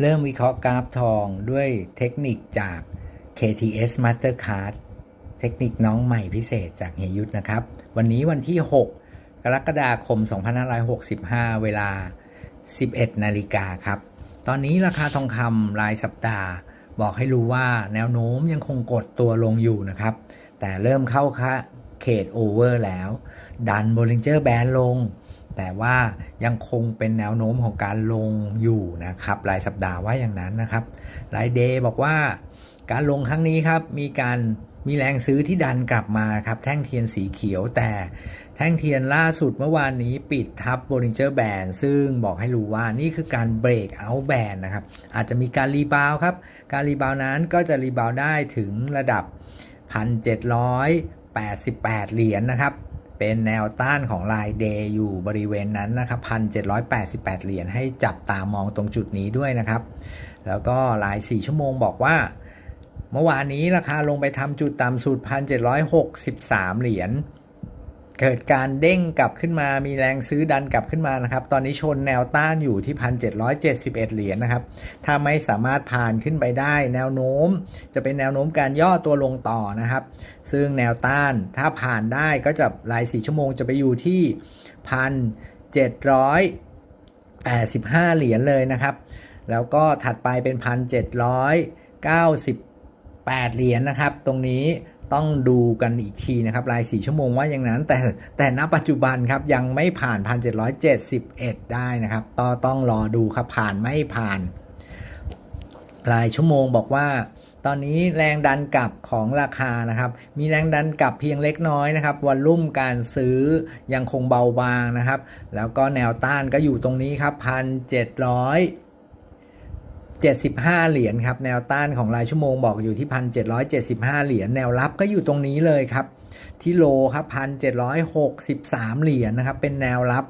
เริ่มวิเคราะห์กราฟทองด้วยเทคนิคจาก KTS Mastercard เทคนิคน้องใหม่พิเศษจากเฮยุทธนะครับ วันนี้วันที่ 6 กรกฎาคม 2565 เวลา 11 นาฬิกาครับ ตอนนี้ราคาทองคำรายสัปดาห์ บอกให้รู้ว่าแนวโน้มยังคงกดตัวลงอยู่นะครับ แต่เริ่มเข้าค่าเขตโอเวอร์แล้ว ดัน Bollinger Band ลง แต่ว่ายังคงเป็นแนวโน้มของการลงอยู่นะครับรายสัปดาห์ว่าอย่างนั้นนะครับรายเดย์บอกว่าการลงครั้งนี้ครับมีการมีแรงซื้อที่ดันกลับมาครับแท่งเทียนสีเขียวแต่แท่งเทียนล่าสุดเมื่อวานนี้ปิดทับ Bollinger Band ซึ่งบอกให้รู้ว่านี่คือการเบรกเอาแบนนะครับอาจจะมีการรีบาวครับ การรีบาวนั้นก็จะรีบาวได้ถึงระดับ 1,788 เหรียญนะครับ เป็นแนวต้านของลายเดย์อยู่บริเวณนั้นนะครับ1,788เหรียญให้จับตามองตรงจุดนี้ด้วยนะครับ แล้วก็ลาย4ชั่วโมงบอกว่า เมื่อวานนี้ราคาลงไปทำจุดต่ำสุด1,763เหรียญ เกิดการเด้งกลับขึ้นมา มีแรงซื้อดันกลับขึ้นมานะครับ ตอนนี้ชนแนวต้านอยู่ที่ 1,771 เหรียญนะครับ ถ้าไม่สามารถผ่านขึ้นไปได้ แนวโน้มจะเป็นแนวโน้มการย่อตัวลงต่อนะครับ ซึ่งแนวต้านถ้าผ่านได้ก็จะราย 4 ชั่วโมงจะไปอยู่ที่ 1,785 เหรียญเลยนะครับ แล้วก็ถัดไปเป็น 1,798 เหรียญนะครับ ตรงนี้ ต้องดูกันอีกทีนะครับ ราย 4 ชั่วโมงว่าอย่างนั้น แต่แต่ณปัจจุบันครับ ยังไม่ผ่าน 1,771 ได้นะครับก็ต้องรอดูครับ ผ่านไม่ผ่าน รายชั่วโมงบอกว่า ตอนนี้แรงดันกลับของราคานะครับ มีแรงดันกลับเพียงเล็กน้อยนะครับวอลลุ่มการซื้อยังคงเบาบางนะครับ แล้วก็แนวต้านก็อยู่ตรงนี้ครับพันเจ็ดร้อย 75 เหรียญครับ แนวต้านของรายชั่วโมงบอกอยู่ที่ 1,775 เหรียญแนวรับก็อยู่ตรงนี้เลยครับ ที่โลครับ 1,763 เหรียญนะครับ เป็นแนวรับ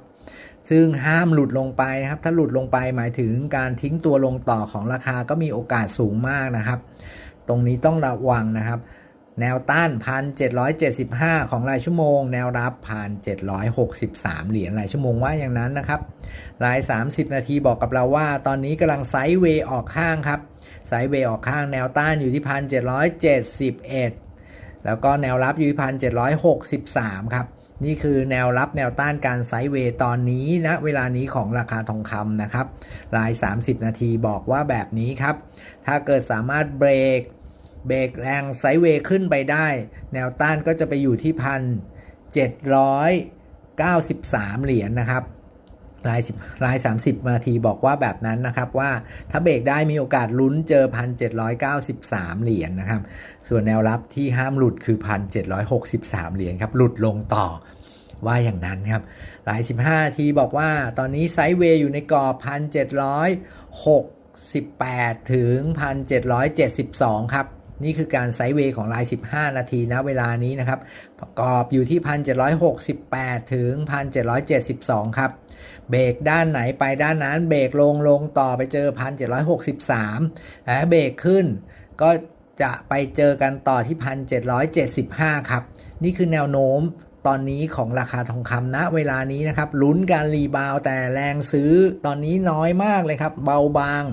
ซึ่งห้ามหลุดลงไปนะครับ ถ้าหลุดลงไปหมายถึงการทิ้งตัวลงต่อของราคาก็มีโอกาสสูงมากนะครับ ตรงนี้ต้องระวังนะครับ แนวต้าน 1,775 ของรายชั่วโมง แนวรับ 1,763 เหรียญรายชั่วโมงว่าอย่างนั้นนะครับ ราย 30 นาทีบอกกับเราว่า ตอนนี้กำลังไซด์เวย์ออกข้างครับ ไซด์เวย์ออกข้างแนวต้านอยู่ที่ 1,771 แล้วก็แนวรับอยู่ที่ 1,763 ครับ นี่คือแนวรับแนวต้านการไซด์เวย์ตอนนี้นะเวลานี้ของราคาทองคำนะครับ ราย 30 นาทีบอกว่าแบบนี้ครับ ถ้าเกิดสามารถเบรก เบรกแรงไซด์เวย์ขึ้นไปได้ แนวต้านก็จะไปอยู่ที่พันเจ็ดร้อยเก้าสิบสามเหรียญนะครับรายราย 30นาทีบอกว่าแบบนั้นนะครับว่าถ้าเบรกได้มีโอกาสลุ้นเจอ 1,793 เหรียญนนะครับ ส่วนแนวรับที่ห้ามหลุดคือ 1,763 เหรียญครับ หลุดลงต่อว่าอย่างนั้นครับราย 15นาทีบอกว่าตอนนี้ไซด์เวย์อยู่ในกรอบ 1,768 ถึง 1,772 ครับ นี่คือการไซด์เวย์ของราย 15 นาทีนะเวลานี้นะครับ ประกอบอยู่ที่ 1,768 ถึง 1,772 ครับ เบรกด้านไหนไปด้านนั้น เบรกลงลงต่อไปเจอ 1,763และเบรกขึ้นก็จะไปเจอกันต่อที่ 1,775 ครับ นี่คือแนวโน้มตอนนี้ของราคาทองคำณเวลานี้นะครับลุ้นการรีบาวแต่แรงซื้อตอนนี้น้อยมากเลยครับ เบาบาง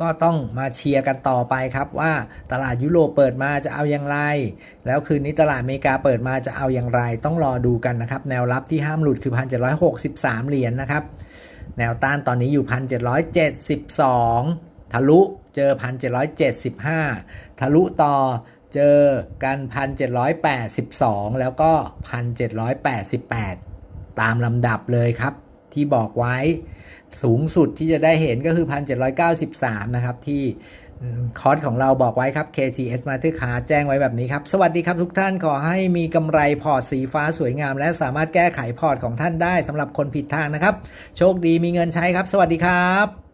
ก็ต้องมาเชียร์กันต่อไปครับว่าตลาดยุโรปเปิดมาจะเอาอย่างไร แล้วคืนนี้ตลาดอเมริกาเปิดมาจะเอาอย่างไร ต้องรอดูกันนะครับ แนวรับที่ห้ามหลุดคือ 1,763 เหรียญนนะครับ แนวต้านตอนนี้อยู่ 1,772 ทะลุเจอ 1,775 ทะลุต่อเจอกัน 1,782 แล้วก็ 1,788 ตามลำดับเลยครับ ที่บอกไว้สูงสุดที่จะได้เห็นก็คือ 1,793 นะครับ ที่คอร์สของเราบอกไว้ครับ KCS Mastercard แจ้งไว้แบบนี้ครับ สวัสดีครับทุกท่านขอให้มีกำไรพอร์ตสีฟ้าสวยงาม และสามารถแก้ไขพอร์ตของท่านได้สำหรับคนผิดทางนะครับ โชคดีมีเงินใช้ครับ สวัสดีครับ